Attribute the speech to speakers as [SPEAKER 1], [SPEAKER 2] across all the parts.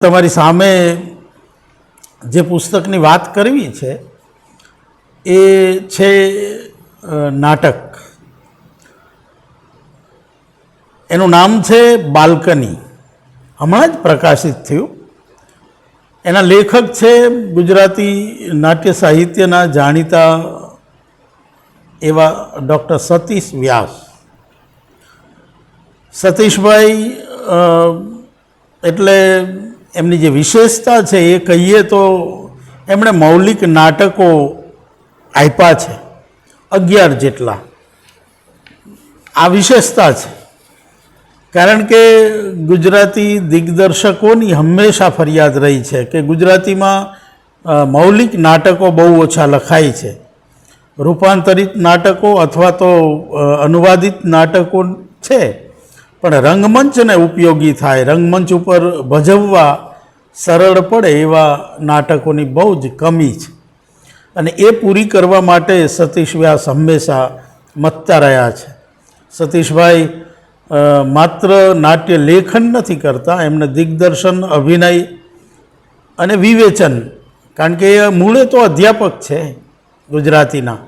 [SPEAKER 1] તમારી સામે જે પુસ્તકની વાત કરવી છે, એ છે નાટક. એનું નામ છે બાલ્કની. હમણાં જ પ્રકાશિત થયું. એના લેખક છે ગુજરાતી નાટ્ય સાહિત્યના જાણીતા એવા ડૉક્ટર સતીશ વ્યાસ. સતીશભાઈ એટલે એમની જે વિશેષતા છે એ કહીએ તો એમણે મૌલિક નાટકો આપ્યા છે, અગિયાર જેટલા. આ વિશેષતા છે. કારણ કે ગુજરાતી દિગ્દર્શકોની હંમેશા ફરિયાદ રહી છે કે ગુજરાતીમાં મૌલિક નાટકો બહુ ઓછા લખાય છે. રૂપાંતરિત નાટકો અથવા તો અનુવાદિત નાટકો છે, પણ રંગમંચને ઉપયોગી થાય, રંગમંચ ઉપર ભજવવા સરળ પડે એવા નાટકોની બહુ જ કમી છે. અને એ પૂરી કરવા માટે સતીશ વ્યાસ હંમેશા મથતા રહ્યા છે. સતીશભાઈ માત્ર નાટ્ય લેખન નથી કરતા, એમને દિગ્દર્શન, અભિનય અને વિવેચન, કારણ કે એ મૂળે તો અધ્યાપક છે ગુજરાતીના,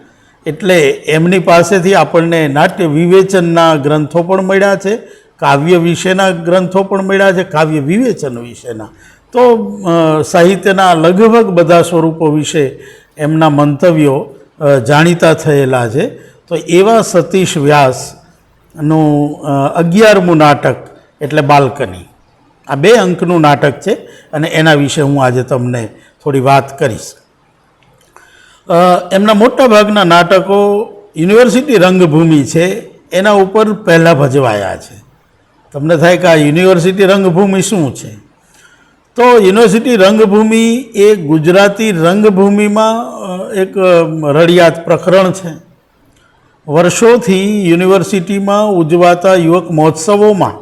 [SPEAKER 1] એટલે એમની પાસેથી આપણને નાટ્ય વિવેચનના ગ્રંથો પણ મળ્યા છે, કાવ્ય વિશેના ગ્રંથો પણ મળ્યા છે, કાવ્ય વિવેચન વિશેના. તો સાહિત્યના લગભગ બધા સ્વરૂપો વિશે એમના મંતવ્યો જાણીતા થયેલા છે. તો એવા સતીશ વ્યાસનું અગિયારમું નાટક એટલે બાલ્કની. આ બે અંકનું નાટક છે અને એના વિશે હું આજે તમને થોડી વાત કરીશ. એમના મોટાભાગના નાટકો યુનિવર્સિટી રંગભૂમિ છે, એના ઉપર પહેલાં ભજવાયા છે. તમને થાય કે આ યુનિવર્સિટી રંગભૂમિ શું છે? તો યુનિવર્સિટી રંગભૂમિ એ ગુજરાતી રંગભૂમિમાં એક રડિયાત પ્રકરણ છે. વર્ષોથી યુનિવર્સિટીમાં ઉજવાતા યુવક મહોત્સવોમાં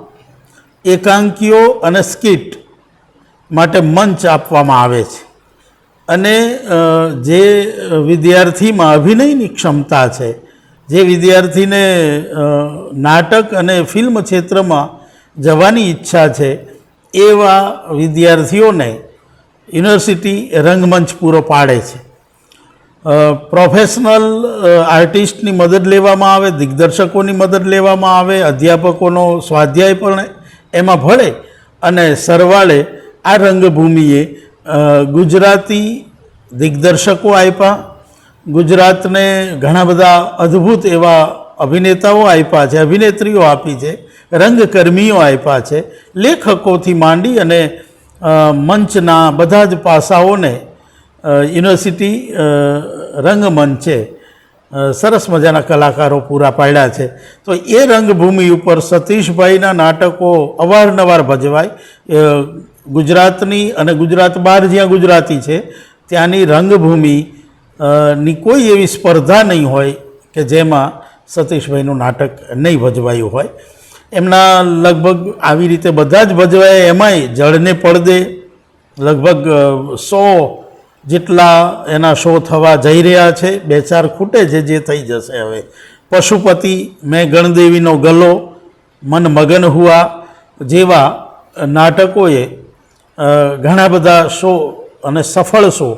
[SPEAKER 1] એકાંકીઓ અને સ્કિટ માટે મંચ આપવામાં આવે છે. અને જે વિદ્યાર્થીમાં અભિનયની ક્ષમતા છે, જે વિદ્યાર્થીને નાટક અને ફિલ્મ ક્ષેત્રમાં જવાની ઈચ્છા છે એવા વિદ્યાર્થીઓને યુનિવર્સિટી રંગમંચ પૂરો પાડે છે. પ્રોફેશનલ આર્ટિસ્ટની મદદ લેવામાં આવે, દિગ્દર્શકોની મદદ લેવામાં આવે, અધ્યાપકોનો સ્વાધ્યાય પણ એમાં ભળે અને સરવાળે આ રંગભૂમિએ ગુજરાતી દિગ્દર્શકો આપ્યા ગુજરાતને ઘણા બધા અદ્ભુત એવા અભિનેતાઓ આપ્યા છે અભિનેત્રીઓ આપી છે. રંગકર્મીઓ આપ્યા છે. લેખકોથી માંડી અને મંચના બધા જ પાસાઓને યુનિવર્સિટી રંગમંચે સરસ મજાના કલાકારો પૂરા પાડ્યા છે. તો એ રંગભૂમિ ઉપર સતીશભાઈના નાટકો અવારનવાર ભજવાય. ગુજરાતની અને ગુજરાત બહાર જ્યાં ગુજરાતી છે, ત્યાંની રંગભૂમિ ની કોઈ એવી સ્પર્ધા નહીં હોય કે જેમાં સતીશભાઈનું નાટક નહીં ભજવાયું હોય. એમના લગભગ આવી રીતે બધા જ ભજવાય એમાંય જળને પડદે લગભગ સો જેટલા એના શો થવા જઈ રહ્યા છે. બે ચાર ખૂટે છે જે થઈ જશે હવે. પશુપતિ, મેં ગણદેવીનો ગલો, મન મગન હુઆ જેવા નાટકોએ ઘણા બધા શો અને સફળ શો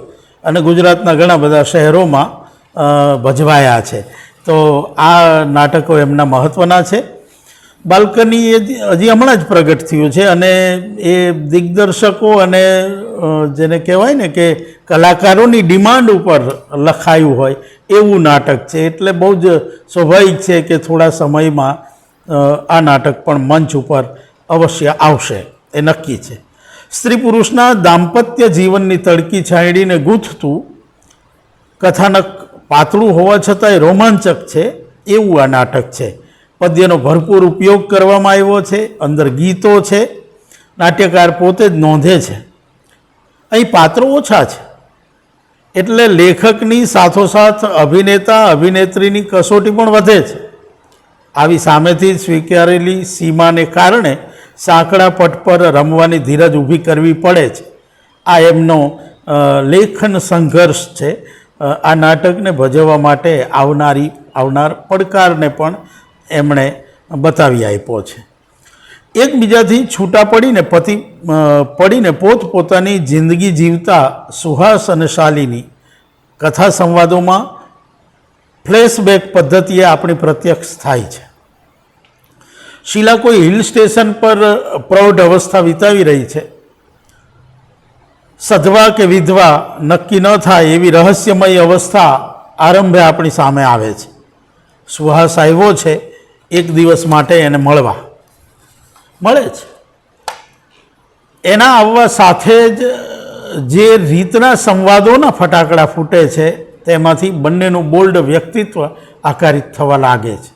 [SPEAKER 1] અને ગુજરાતના ઘણા બધા શહેરોમાં ભજવાયા છે. તો આ નાટકો એમના મહત્ત્વના છે. બાલ્કની એ હજી હમણાં જ પ્રગટ થયું છે અને એ દિગ્દર્શકો અને જેને કહેવાય ને કે કલાકારોની ડિમાન્ડ ઉપર લખાયું હોય એવું નાટક છે. એટલે બહુ જ સ્વાભાવિક છે કે થોડા સમયમાં આ નાટક પણ મંચ ઉપર અવશ્ય આવશે. એ નક્કી છે. સ્ત્રી પુરુષના દાંપત્ય જીવનની તડકી છાંયડીને ગૂંથતું કથાનક પાતળું હોવા છતાંય રોમાંચક છે એવું આ નાટક છે. પદ્યનો ભરપૂર ઉપયોગ કરવામાં આવ્યો છે, અંદર ગીતો છે, નાટ્યકાર પોતે જ નોંધે છે. અહીં પાત્રો ઓછા છે. એટલે લેખકની સાથોસાથ અભિનેતા, અભિનેત્રીની કસોટી પણ વધે છે. આવી સામેથી સ્વીકારેલી સીમાને કારણે સાંકડા પટ પર રમવાની ધીરજ ઊભી કરવી પડે છે. આ એમનો લેખન સંઘર્ષ છે. આ નાટકને ભજવવા માટે આવનારી, આવનાર પડકારને પણ એમણે બતાવી આપ્યો છે. એકબીજાથી છૂટા પડીને પતિ પડીને પોતપોતાની જિંદગી જીવતા સુહાસ અને શાલિની કથા સંવાદોમાં ફ્લેશબેક પદ્ધતિએ આપણી પ્રત્યક્ષ થાય છે. શીલા કોઈ હિલ સ્ટેશન પર પ્રૌઢ અવસ્થા વિતાવી રહી છે. સધવા કે વિધવા નક્કી ન થાય એવી રહસ્યમય અવસ્થા આરંભે આપણી સામે આવે છે. સુહાસ આવ્યો છે એક દિવસ માટે એને મળવા. મળે છે એના આવવા સાથે જ, જે રીતના સંવાદોના ફટાકડા ફૂટે છે, તેમાંથી બંનેનું બોલ્ડ વ્યક્તિત્વ આકારિત થવા લાગે છે.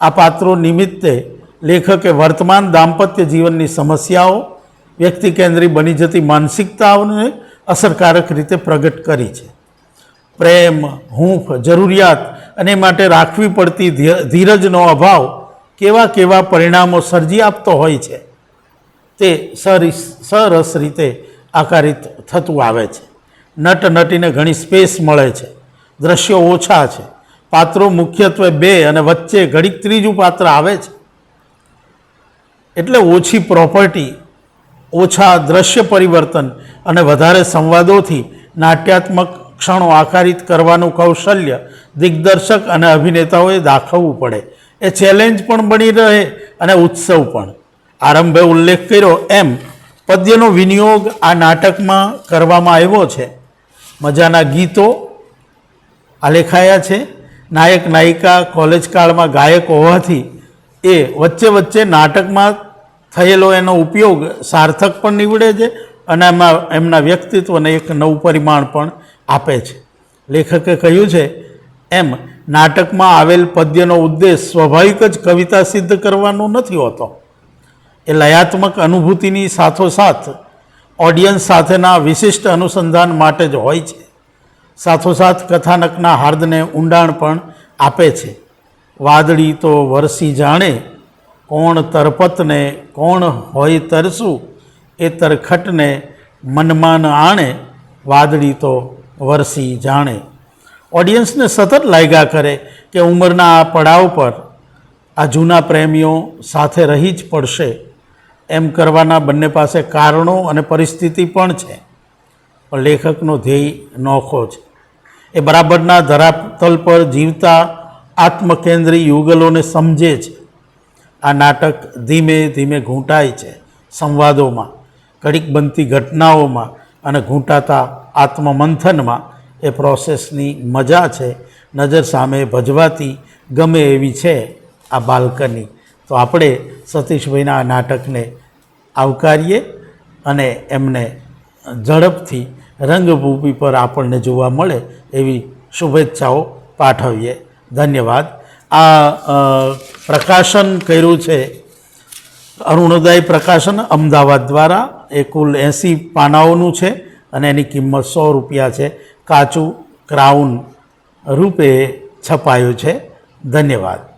[SPEAKER 1] આ પાત્રો નિમિત્તે લેખકે વર્તમાન દાંપત્ય જીવનની સમસ્યાઓ, વ્યક્તિ કેન્દ્રી બની જતી માનસિકતાઓને અસરકારક રીતે પ્રગટ કરી છે. પ્રેમ, હૂંફ, જરૂરિયાત અને માટે રાખવી પડતી ધીરજનો અભાવ કેવા કેવા પરિણામો સર્જી આપતો હોય છે તે સરિસ, સરસ રીતે આકારિત થતું આવે છે. નટ નટીને ઘણી સ્પેસ મળે છે. દ્રશ્યો ઓછા છે. પાત્રો મુખ્યત્વે બે અને વચ્ચે ઘડીક ત્રીજું પાત્ર આવે છે. એટલે ઓછી પ્રોપર્ટી, ઓછા દ્રશ્ય પરિવર્તન અને વધારે સંવાદોથી નાટ્યાત્મક ક્ષણો આકારિત કરવાનું કૌશલ્ય દિગ્દર્શક અને અભિનેતાઓએ દાખવવું પડે. એ ચેલેન્જ પણ બની રહે અને ઉત્સવ પણ. આરંભે ઉલ્લેખ કર્યો એમ, પદ્યનો વિનિયોગ આ નાટકમાં કરવામાં આવ્યો છે. મજાના ગીતો આલેખાયા છે. નાયક, નાયિકા કોલેજ કાળમાં ગાયક હોવાથી એ વચ્ચે વચ્ચે નાટકમાં થયેલો એનો ઉપયોગ સાર્થક પણ નીવડે છે અને એમાં એમના વ્યક્તિત્વને એક નવું પરિમાણ પણ આપે છે. લેખકે કહ્યું છે, એમ નાટકમાં આવેલ પદ્યનો ઉદ્દેશ સ્વાભાવિક જ કવિતા સિદ્ધ કરવાનો નથી હોતો. એ લયાત્મક અનુભૂતિની સાથોસાથ ઓડિયન્સ સાથેના વિશિષ્ટ અનુસંધાન માટે જ હોય છે. સાથોસાથ કથાનકના હાર્દને ઊંડાણ પણ આપે છે. વાદળી તો વરસી જાણે, કોણ તરપતને, કોણ હોય તરસું, એ તરખટને મનમાં આણે, વાદળી તો વરસી જાણે. ઓડિયન્સને સતત લાગ્યા કરે કે ઉંમરના આ પડાવ પર આ જૂના પ્રેમીઓ સાથે રહી જ પડશે. એમ કરવાના બંને પાસે કારણો અને પરિસ્થિતિ પણ છે. પણ લેખકનો ધ્યેય નોખો છે. એ બરાબરના ધરાતલ પર જીવતા આત્મકેન્દ્રી યુગલોને સમજે છે. આ નાટક ધીમે ધીમે ઘૂંટાય છે સંવાદોમાં, કડીક બનતી ઘટનાઓમાં અને ઘૂંટાતા આત્મમંથનમાં એ પ્રોસેસની મજા છે. નજર સામે ભજવાતી ગમે એવી છે આ બાલ્કની. તો આપણે સતીશભાઈના આ નાટકને આવકારીએ અને એમને ઝડપથી રંગભૂમિ પર આપણને જોવા મળે એવી શુભેચ્છાઓ પાઠવીએ. ધન્યવાદ. આ પ્રકાશન કર્યું છે અરુણોદય પ્રકાશન અમદાવાદ દ્વારા. એ કુલ એંસી પાનાઓનું છે. અને એની કિંમત સો રૂપિયા છે. કાચું ક્રાઉન રૂપે છપાયું છે. ધન્યવાદ.